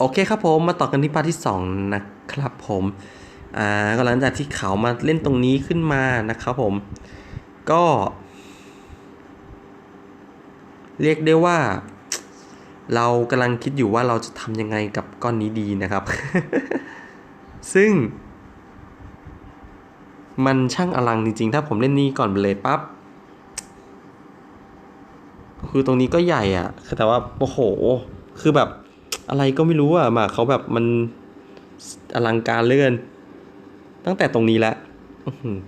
โอเคครับผมมาต่อกันที่พาร์ทที่ 2 นะครับผมอ่าก็หลังจากที่เขามาเล่นตรงนี้ขึ้นมานะครับผม ก็ เรียกได้ว่า เรากำลังคิดอยู่ว่าเราจะทำยังไงกับก้อนนี้ดีนะครับ ซึ่ง มันช่างอลังจริงๆ ถ้าผมเล่นนี้ก่อนเลยปั๊บคือตรงนี้ก็ใหญ่อะ่ะแต่ว่าโอ้โห คือแบบ อะไรก็ไม่รู้อะหมากเขาแบบมันอลังการเลือน ตั้งแต่ตรงนี้แล้วอื้อหือ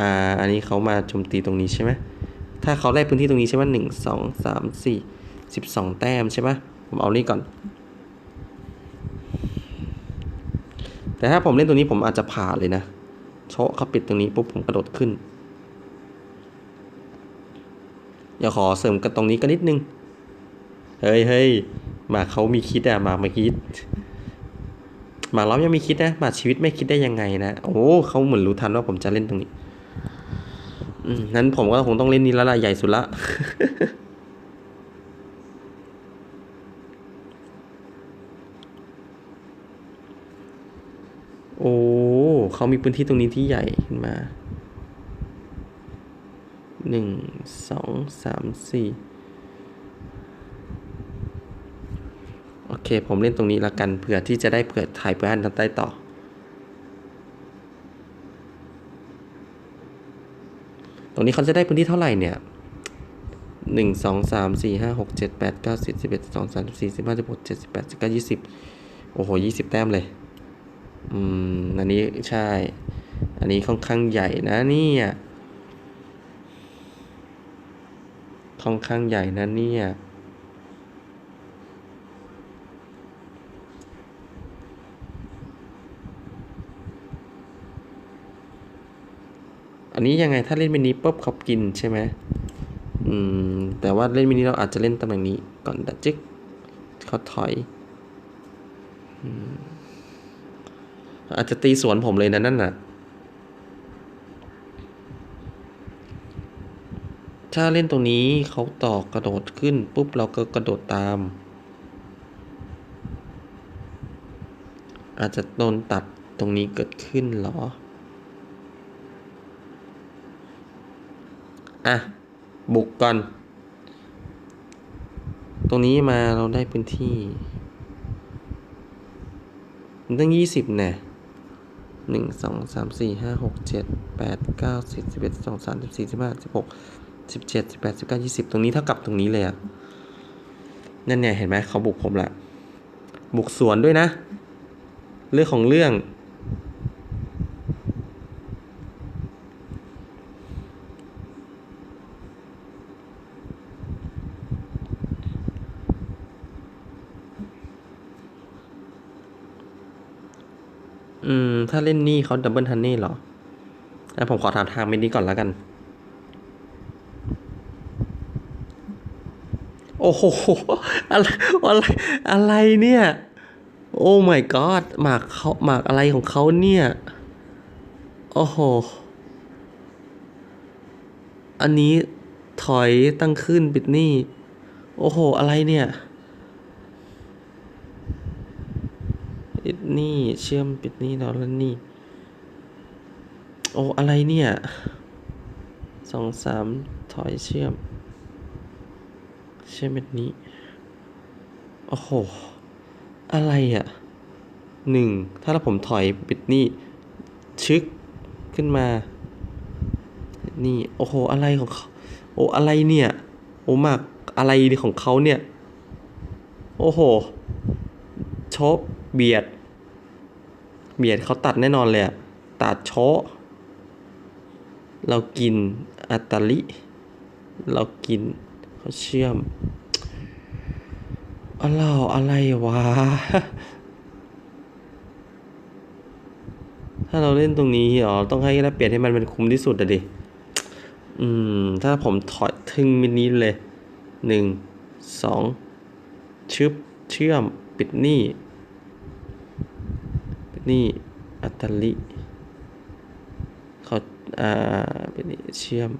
อ่า อันนี้เขามาโจมตีตรงนี้ใช่ไหมถ้าเขาได้พื้นที่ตรงนี้ใช่ไหมหนึ่งสองสามสี่สิบสองแต้มใช่ไหมผมเอานี่ก่อน แต่ถ้าผมเล่นตรงนี้ผมอาจจะผ่าเลยนะโชะเขาปิดตรงนี้ปุ๊บผมกระโดดขึ้นอย่าขอเสริมกันตรงนี้ก็นิดนึง เฮ้ยเฮ้ย มาเขามีคิดอะหมาไม่คิดหมาล้อมยังมีคิดนะหมาชีวิตไม่คิดได้ยังไงนะโอ้เขาเหมือนรู้ทันว่าผมจะเล่นตรงนี้นั้นผมก็คงต้องเล่นนี้แล้วล่ะใหญ่สุดละโอ้เขามีพื้นที่ตรงนี้ที่ใหญ่ขึ้นมาหนึ่งสองสามสี่ โอเค ผมเล่นตรงนี้ละกันเผื่อที่จะได้เผื่อถ่ายเพื่ออ่านทำได้ต่อ ตรงนี้เขาจะได้พื้นที่เท่าไหร่เนี่ยหนึ่งสองสามสี่ห้าหกเจ็ดแปดเก้าสิบสิบเอ็ดสองสามสี่สิบห้าสิบหกเจ็ดสิบแปดสิบเก้ายี่สิบโอ้โหยี่สิบแต้มเลย อืม อันนี้ใช่ อันนี้ค่อนข้างใหญ่นะเนี่ยค่อนข้างใหญ่นะเนี่ย อันนี้ยังไงถ้าเล่นมินิปุ๊บเขากินใช่ไหมอืมแต่ว่าเล่นมินิเราอาจจะเล่นตำแหน่งนี้ก่อนดัจิกเขาถอยอืมอาจจะตีสวนผมเลยนะนั่นน่ะ ถ้าเล่นตรงนี้เขาต่อกระโดดขึ้นปุ๊บเราก็กระโดดตาม อาจจะโดนตัดตรงนี้เกิดขึ้นเหรอ อะ บุกก่อน ตรงนี้มาเราได้พื้นที่ มันตั้งยี่สิบแน่หนึ่งสองสามสี่ห้าหกเจ็ดแปดเก้าสิบสิบเอ็ดสิบสองสามสิบสี่สิบห้าสิบหกสิบเจ็ดสิบแปดสิบเก้ายี่สิบตรงนี้เท่ากับตรงนี้เลยอะนั่นเนี่ยเห็นไหมเขาบุกผมละบุกสวนด้วยนะ เรื่องของเรื่อง อืม ถ้าเล่นนี่เขาดับเบิลทันนี่เหรออะผมขอถามทางเมนนี้ก่อนแล้วกัน โอ้โห อะไร อะไร อะไรเนี่ย โอ้ my god หมากเขาหมากอะไรของเขาเนี่ย โอ้โห อันนี้ถอยตั้งขึ้นปิดนี่ โอ้โห อะไรเนี่ย ปิดนี่เชื่อมปิดนี่แล้วแล้วนี่ โอ้อะไรเนี่ยสองสามถอยเชื่อม เชื่อมแบบนี้ โอ้โห อะไรอะหนึ่งถ้าเราผมถอยปิดนี่ ชึกขึ้นมา นี่ โอ้โห อะไรของเขาโอ้อะไรเนี่ย โอ้มากอะไรของเขาเนี่ย โอ้โห ชบเบียด เบียดเขาตัดแน่นอนเลยอะตัดโชะเรากินอัตลิ เรากินเขาเชื่อมอะไรอะไรวะ ถ้าเราเล่นตรงนี้อ๋อต้องให้ได้เปลี่ยนให้มันเป็นคุ้มที่สุดอะดิ อืม ถ้าผมถอยทึงมินิเลยหนึ่งสองชึบเชื่อมปิดนี่ นี่อัตลิเขาอ่าเป็นเชื่อม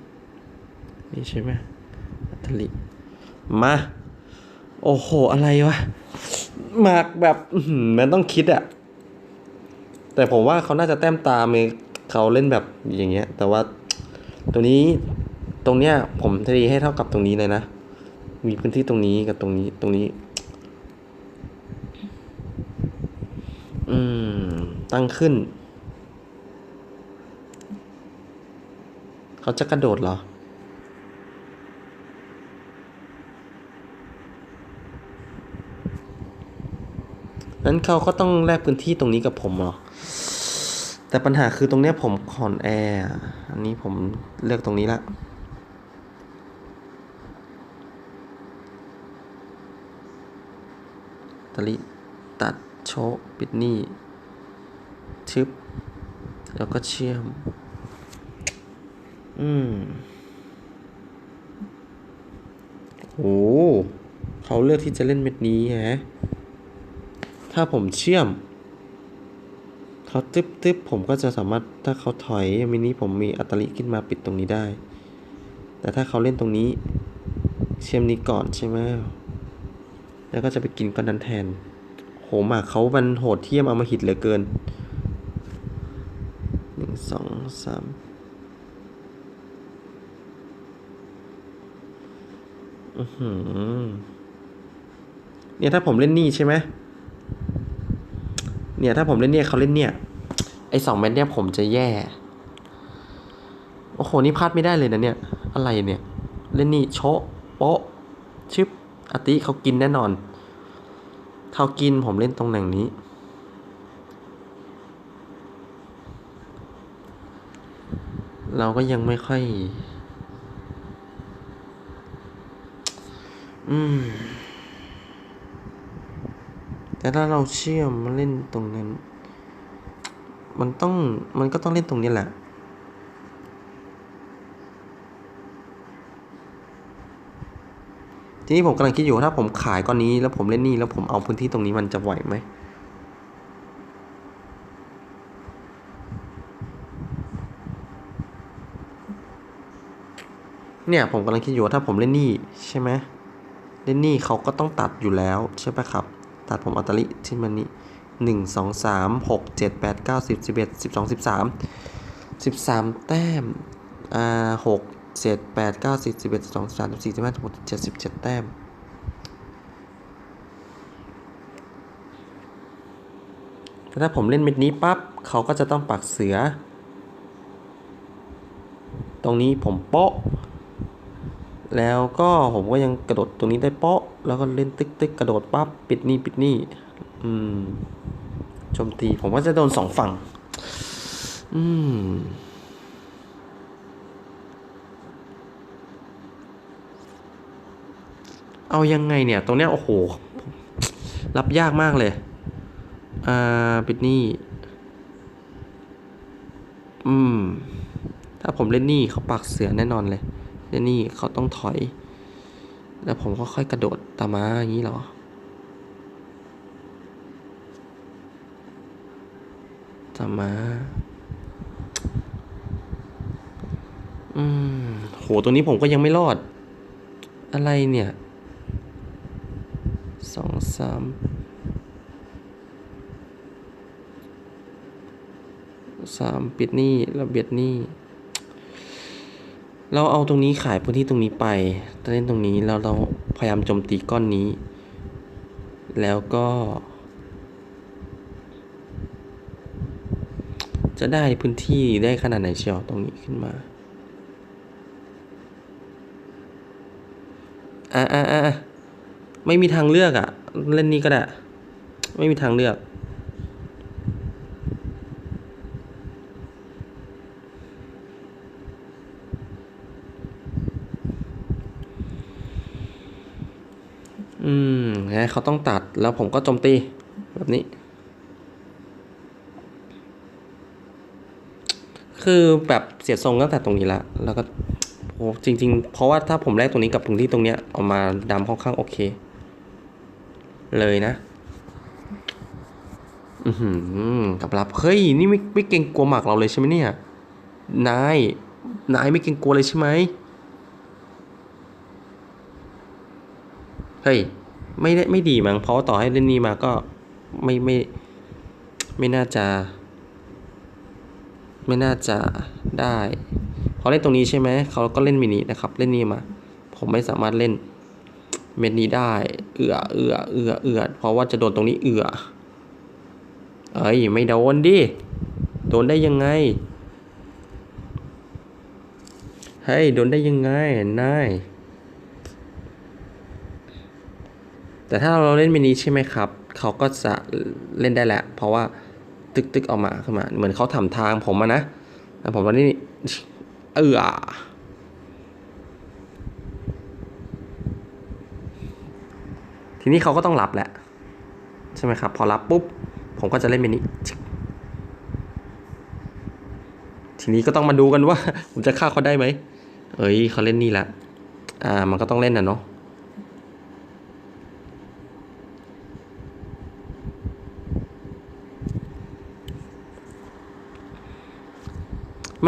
นี่ใช่ไหมอัตลิมา โอ้โห อะไรวะหมากแบบมันต้องคิดอะแต่ผมว่าเขาน่าจะแต้มตามเองเขาเล่นแบบอย่างเงี้ย แต่ว่าตรงนี้ตรงเนี้ยผมทีให้เท่ากับตรงนี้เลยนะ มีพื้นที่ตรงนี้กับตรงนี้ตรงนี้ อืม ตั้งขึ้น เขาจะกระโดดเหรอ นั้นเขาก็ต้องแลกพื้นที่ตรงนี้กับผมเหรอ แต่ปัญหาคือตรงเนี้ยผมขอนแอร์ อันนี้ผมเลือกตรงนี้ละตะลิตัดโชปิดนี่ ชึบ แล้วก็เชื่อม อืมโอ้เขาเลือกที่จะเล่นเม็ดนี้ฮะ ถ้าผมเชื่อม เขาตึ๊บตึ๊บผมก็จะสามารถถ้าเขาถอยมินิผมมีอัตลิขึ้นมาปิดตรงนี้ได้ แต่ถ้าเขาเล่นตรงนี้ เชื่อมนี้ก่อนใช่ไหมแล้วก็จะไปกินก้อนนั้นแทนโหหมากเขามันโหดเที่ยมเอามาหิดเหลือเกิน สามอือหือเนี่ยถ้าผมเล่นนี่ใช่ไหมเนี่ยถ้าผมเล่นเนี่ยเขาเล่นเนี่ย ไอสองเม็ดเนี่ยผมจะแย่ โอ้โห นี่พลาดไม่ได้เลยนะเนี่ย อะไรเนี่ย เล่นนี่โชะโป๊ะชึบอติเขากินแน่นอนเขากินผมเล่นตรงแหน่งนี้ เราก็ยังไม่ค่อย อืม แต่ถ้าเราเชื่อมมาเล่นตรงนั้น มันต้อง มันก็ต้องเล่นตรงนี้แหละทีนี้ผมกำลังคิดอยู่ถ้าผมขายก้อนนี้แล้วผมเล่นนี่แล้วผมเอาพื้นที่ตรงนี้มันจะไหวไหม เนี่ยผมกำลังคิดอยู่ว่าถ้าผมเล่นนี่ใช่ไหมเล่นนี่เขาก็ต้องตัดอยู่แล้วใช่ปะครับ ตัดผมอัตลิที่มันนี้หนึ่งสองสามหกเจ็ดแปดเก้าสิบสิบเอ็ดสิบสองสิบสามสิบสามแต้มอ่าหกเจ็ดแปดเก้าสิบสิบเอ็ดสิบสองสิบสามสิบสี่สิบห้าสิบหกสิบเจ็ดสิบเจ็ดแต้มแต่ถ้าผมเล่นเม็ดนี้ปั๊บเขาก็จะต้องปักเสือ ตรงนี้ผมโป๊ะ แล้วก็ผมก็ยังกระโดดตรงนี้ได้โป๊ะแล้วก็เล่นตึกตึกกระโดดปั๊บปิดนี่ปิดนี่ อืมโจมตีผมก็จะโดนสองฝั่ง อืมเอายังไงเนี่ย ตรงเนี้ยโอ้โห รับยากมากเลย อ่า ปิดนี่ อืม ถ้าผมเล่นนี่เขาปักเสือแน่นอนเลย เล่นนี่เขาต้องถอย แล้วผมก็ค่อยกระโดดตามมาอย่างนี้เหรอ ตามมา อืม โห ตัวนี้ผมก็ยังไม่รอด อะไรเนี่ย สองสามสามปิดหนี่ระเบียดหนี่ เราเอาตรงนี้ขายพื้นที่ตรงนี้ไปเล่นตรงนี้แล้วเราพยายามโจมตีก้อนนี้ แล้วก็ จะได้พื้นที่ได้ขนาดไหนเชียวตรงนี้ขึ้นมาอะอะอะไม่มีทางเลือกอะ่ะ เล่นนี้ก็ได้ ไม่มีทางเลือก อืมไง เขาต้องตัดแล้วผมก็โจมตีแบบนี้ คือแบบเสียทรงตั้งแต่ตรงนี้ละแล้วก็โอ้จริง ๆ เพราะว่าถ้าผมแลกตรงนี้กับตรงที่ตรงเนี้ยออกมาดำค่อนข้างโอเค เลยนะ อือหือกับรับเฮ้ยนี่ไม่ไม่เกรงกลัวหมากเราเลยใช่ไหมเนี่ยนายนายไม่เกรงกลัวเลยใช่ไหมเฮ้ย ไม่ได้ไม่ดีมั้งเพราะต่อให้เล่นนี้มาก็ไม่ไม่ไม่น่าจะ ไม่น่าจะได้พอเล่นตรงนี้ใช่ไหมเขาก็เล่นมินินะครับ เล่นนี่มา ผมไม่สามารถเล่นเม็ดนี้ได้ เอือเอือเอือเอือเพราะว่าจะโดนตรงนี้เอือเอ้ยไม่โดนดิโดนได้ยังไงเฮ้ยโดนได้ยังไงนาย แต่ถ้าเราเล่นมินิใช่ไหมครับ เขาก็จะเล่นได้แหละ เพราะว่าตึกตึกออกมาขึ้นมา เหมือนเขาทำทางผมอะนะแต่ผมตอนนี้เออทีนี้เขาก็ต้องรับแหละ ใช่ไหมครับ พอรับปุ๊บ ผมก็จะเล่นมินิทีนี้ก็ต้องมาดูกันว่า ผมจะฆ่าเขาได้ไหม เอ้ยเขาเล่นนี่แหละ อ่า มันก็ต้องเล่นนะเนาะ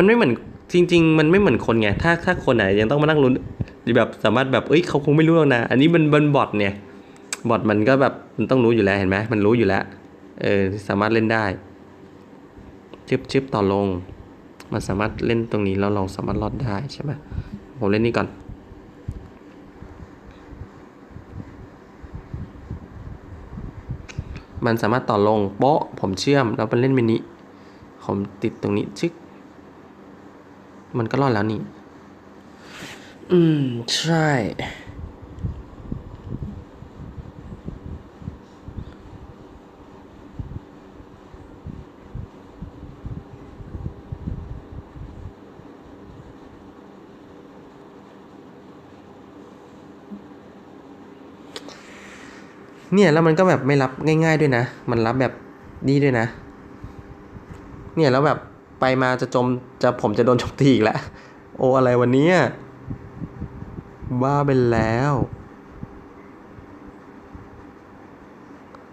มันไม่เหมือนจริง ๆ มันไม่เหมือนคนไงถ้าถ้าคนไหนยังต้องมานั่งลุ้นแบบสามารถแบบเอ้ยเขาคงไม่รู้หรอกนะ อันนี้มันบนบอทเนี่ยบอทมันก็แบบมันต้องรู้อยู่แล้วเห็นไหมมันรู้อยู่แล้วเออสามารถเล่นได้ชึบชึบต่อลง มันสามารถเล่นตรงนี้แล้วเราสามารถรอดได้ใช่ไหมผมเล่นนี่ก่อนมันสามารถต่อลงโป๊ะผมเชื่อมแล้วมันเล่นมินิผมติดตรงนี้ชึก มันก็รอดแล้วนี่ อืม ใช่ เนี่ยแล้วมันก็แบบไม่รับง่าย ๆด้วยนะ มันรับแบบนี่ด้วยนะ เนี่ยแล้วแบบ ไปมาจะจมจะผมจะโดนโจมตีอีกแล้ว โอ้อะไรวันนี้บ้าไปแล้ว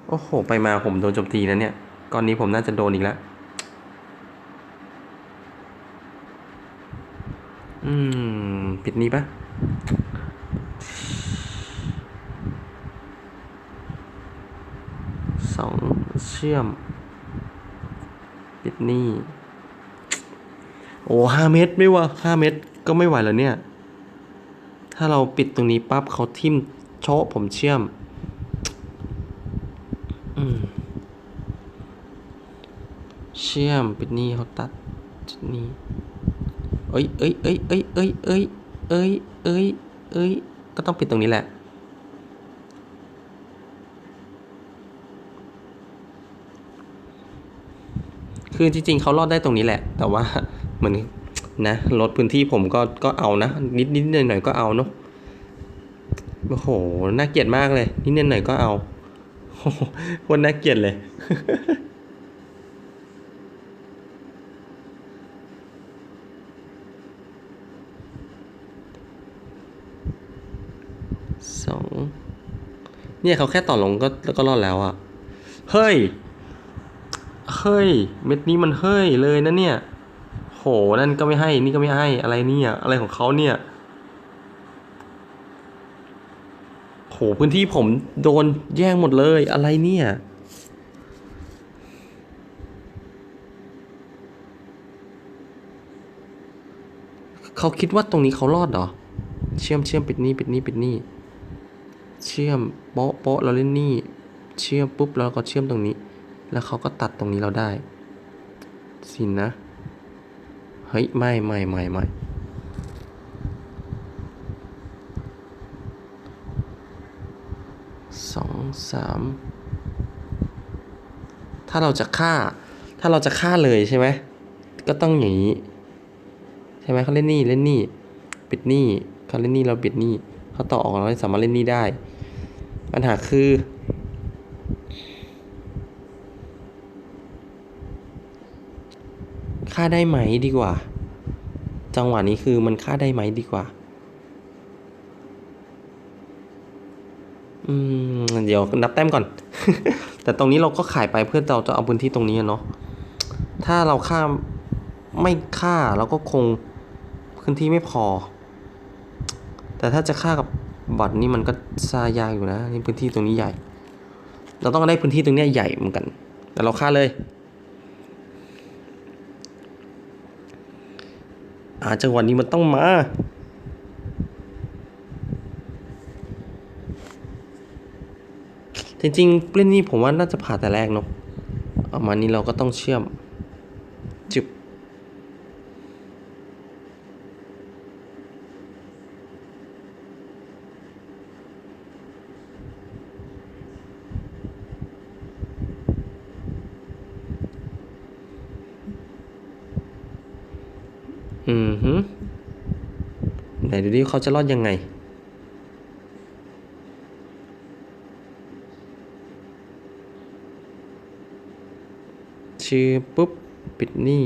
โอ้โห ไปมาผมโดนโจมตีแล้วเนี่ยก้อนนี้ผมน่าจะโดนอีกแล้ว อืมปิดนี้ปะสองเชื่อม ปิดนี่ โอ้ห้าเมตรไม่วะห้าเมตรก็ไม่ไหวแล้วเนี่ย ถ้าเราปิดตรงนี้ปั๊บเขาทิ่มโชะผมเชื่อมอืมเชื่อมปิดนี่เขาตัดจุดนี้ เอ้ยเอ้ยเอ้ยเอ้ยเอ้ยเอ้ยเอ้ยเอ้ยเอ้ยก็ต้องปิดตรงนี้แหละคือจริงๆเขารอดได้ตรงนี้แหละ แต่ว่า มือนนะลดพื้นที่ผมก็ก็เอานะ นิดนิดหน่อยหน่อยก็เอาเนาะโอ้โหน่าเกลียดมากเลย นิดนิดหน่อยก็เอาโหโคตรน่าเกลียดเลยสองเนี่ยเขาแค่ต่อลงก็ก็รอดแล้วอะเฮ้ย เฮ้ย เม็ดนี้มันเฮ้ยเลยนะเนี่ย นั่นก็ไม่ให้ นี่ก็ไม่ให้ อะไรเนี่ย อะไรของเขาเนี่ย โห พื้นที่ผมโดนแย่งหมดเลย อะไรเนี่ย เขาคิดว่าตรงนี้เขารอดเหรอ เชื่อมเชื่อมปิดนี่ปิดนี่ปิดนี่ เชื่อมโป๊ะโป๊ะเราเล่นนี่ เชื่อมปุ๊บแล้วก็เชื่อมตรงนี้ แล้วเขาก็ตัดตรงนี้เราได้ สินนะ เฮ้ยไม่ไม่ไม่ไม่สองสามถ้าเราจะฆ่า ถ้าเราจะฆ่าเลยใช่ไหมก็ต้องอย่างนี้ ใช่ไหมเขาเล่นนี่เล่นนี่ปิดนี่เขาเล่นนี่เราปิดนี่เขาต่อออกเราสามารถเล่นนี่ได้ ปัญหาคือ ฆ่าได้ไหมดีกว่า จังหวะนี้คือมันฆ่าได้ไหมดีกว่า อืม เดี๋ยวนับแต้มก่อน แต่ตรงนี้เราก็ขายไปเพื่อเราจะเอาพื้นที่ตรงนี้เนาะ ถ้าเราฆ่าไม่ฆ่าเราก็คงพื้นที่ไม่พอ แต่ถ้าจะฆ่ากับบอทนี่มันก็ซายากอยู่นะนี่พื้นที่ตรงนี้ใหญ่ เราต้องได้พื้นที่ตรงนี้ใหญ่เหมือนกัน แต่เราฆ่าเลย อาจังหวะนี้มันต้องมาจริงๆเล่นนี้ผมว่าน่าจะผ่าแต่แรกเนาะเอามานี้เราก็ต้องเชื่อมจึบ อืมฮึไหน ดูดิเขาจะรอดยังไง ชื่อปุ๊บ ปิดหนี่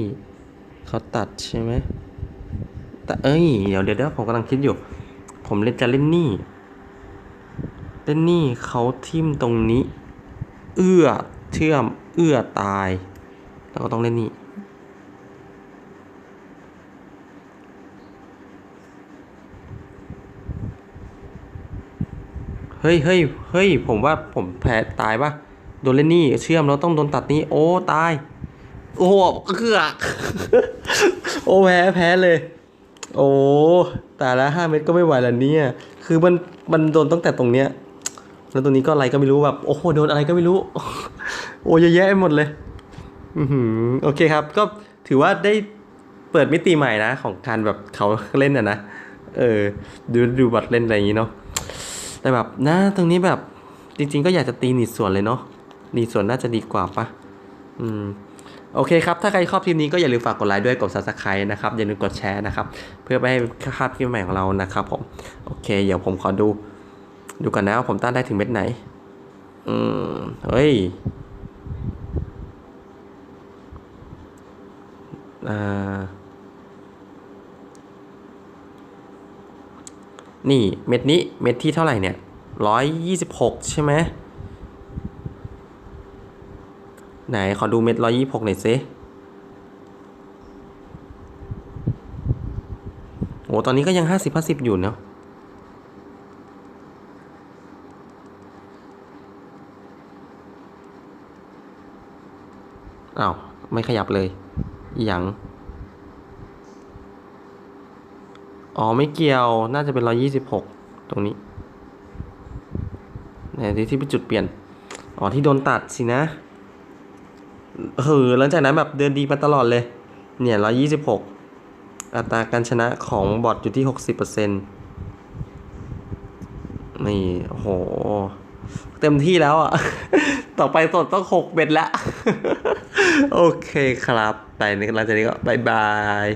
เขาตัดใช่ไหมแต่เอ้ย เดี๋ยวเดี๋ยวผมกำลังคิดอยู่ ผมเล่นจะเล่นหนี่ เล่นหนี่เขาทิ่มตรงนี้ เอื้อเชื่อม เอื้อตาย แล้วก็ต้องเล่นหนี่ เฮ้ยเฮ้ยเฮ้ยผมว่าผมแพ้ตายปะโดนเล่นนี่เชื่อมแล้วต้องโดนตัดนี่โอ้ตาย โอ้โหเกือกโอ้แพ้แพ้เลย โอ้แต่ละห้าเม็ดก็ไม่ไหวแล้วเนี่ย คือมันมันโดนตั้งแต่ตรงเนี้ยแล้วตรงนี้ก็อะไรก็ไม่รู้แบบโอ้โหโดนอะไรก็ไม่รู้ โอ้เยอะแยะไปหมดเลยอือหือโอเคครับ ก็ถือว่าได้เปิดมิติใหม่นะ ของการแบบเขาเล่นอะนะ เออ ดูดูบัตรเล่นอะไรอย่างนี้เนาะ แต่แบบนะตรงนี้แบบจริง ๆ ก็อยากจะตีหนีดส่วนเลยเนาะหนีดส่วนน่าจะดีกว่าปะอืมโอเคครับ ถ้าใครชอบคลิปนี้ก็อย่าลืมฝากกดไลค์ด้วยกด subscribe นะครับ อย่าลืมกดแชร์นะครับ เพื่อไม่ให้คลาดคลิปใหม่ของเรานะครับผม โอเค เดี๋ยวผมขอดู ดูกันนะว่าผมต้านได้ถึงเม็ดไหน อืม เฮ้ย นี่เม็ดนี้เม็ดที่เท่าไหร่เนี่ยร้อยยี่สิบหกใช่ไหมไหนขอดูเม็ดร้อยยี่หกหน่อยสิโอ้ตอนนี้ก็ยังห้าสิบห้าสิบอยู่เนาะอ้าว ไม่ขยับเลยอหยัง อ๋อไม่เกี่ยวน่าจะเป็นร้อยี่สิบหกตรงนี้ไหนที่ที่เป็นจุดเปลี่ยน อ๋อที่โดนตัดสินะเออหลังจากนั้นแบบเดินดีมาตลอดเลย เนี่ยร้อยี่สิบหกอัตราการชนะของบอทอยู่ที่หกสิบเปอร์เซ็นต์นี่โห เต็มที่แล้วอะ ต่อไปสดต้องหกเบ็ดล้วโอเคครับ ไปหลังจากนี้ก็บายบาย